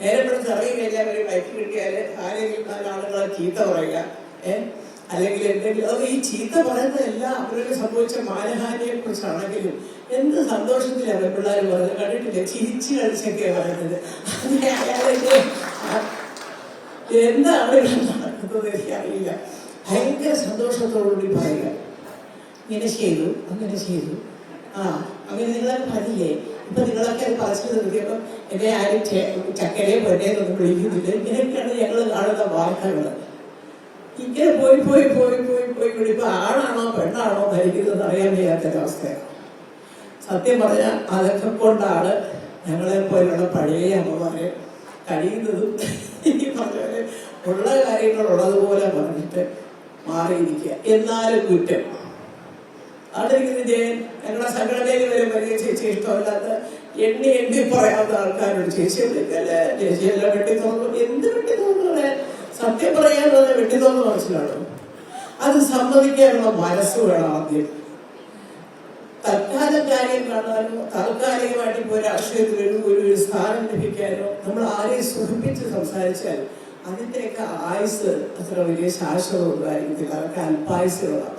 നേരെ പിടിച്ച് ഇറങ്ങി കഴിഞ്ഞാൽ ഒരു ബൈക്ക് ആരെങ്കിലും ആളുകളെ ചീത്ത പറയുക. ഏഹ് അല്ലെങ്കിൽ എന്തെങ്കിലും അത് ഈ ചീത്ത പറയുന്നതെല്ലാം അവർക്ക് സംഭവിച്ച മാനഹാനിയെ കുറിച്ചാണെങ്കിലും എന്ത് സന്തോഷത്തിലാണ് പിള്ളേർ പറയുന്നത്? കണ്ടിട്ടില്ല? ചിരിച്ചു കളിച്ചൊക്കെ പറയുന്നത്. എന്താണ് ഇവിടെ നടക്കുന്നത് എനിക്കറിയില്ല. ഭയങ്കര സന്തോഷത്തോടുകൂടി പറയുക. ഇങ്ങനെ ചെയ്തു അങ്ങനെ ചെയ്തു. ആ അങ്ങനെ നിങ്ങളൊക്കെ പറഞ്ഞില്ലേ ഇപ്പൊ നിങ്ങളൊക്കെ അത് പറച്ചു നിർത്തിയപ്പോൾ എന്നെ ആരും ചക്കരെ പൊന്നേന്നൊന്നും വിളിക്കുന്നില്ല. ഇങ്ങനെയൊക്കെയാണ് ഞങ്ങൾ കാണുന്ന വാർത്തകൾ ഇങ്ങനെ പോയി പോയി പോയി പോയി പോയി പോയി ഇപ്പൊ ആണാണോ പെണ്ണാണോ ഭരിക്കുന്നത് അറിയാൻ വയ്യാത്തൊരവസ്ഥയാണ് സത്യം പറഞ്ഞാൽ അതൊക്കെ കൊണ്ടാണ് ഞങ്ങളെ പോലുള്ള പഴയ അമ്മമാരെ കഴിയുന്നതും ഈ പറഞ്ഞ ഉള്ള കാര്യങ്ങൾ ഉള്ളതുപോലെ പറഞ്ഞിട്ട് മാറിയിരിക്കുക. എന്നാലും കുറ്റം. അതെനിക്ക് ജയൻ വരെ വലിയ ചേച്ചി ഇഷ്ടമല്ലാത്ത എണ്ണി എണ്ണി പറയാവുന്ന ആൾക്കാരുണ്ട്. ചേച്ചി വിളിക്കല്ലേ ചേച്ചി എല്ലാം വെട്ടി തോന്നും എന്ത് വെട്ടി തോന്നുന്നത് സത്യം പറയാനുള്ളത് വെട്ടി തോന്നുന്ന മനസ്സിലാണ് അത് സമ്മതിക്കാനുള്ള മനസ്സ് വേണം ആദ്യം. തൽക്കാലം കാര്യം കാണാനോ താൽക്കാലികമായിട്ട് ഇപ്പോൾ രാഷ്ട്രീയത്തിൽ ഒരു ഒരു സ്ഥാനം ലഭിക്കാനോ നമ്മൾ ആരെയും സുഖിപ്പിച്ച് സംസാരിച്ചാൽ അതിന്റെയൊക്കെ ആയുസ് അത്ര വലിയ ശാശ്വതം ഉണ്ടായിരിക്കത്തില്ല. അതൊക്കെ അല്പായുസുകളാണ്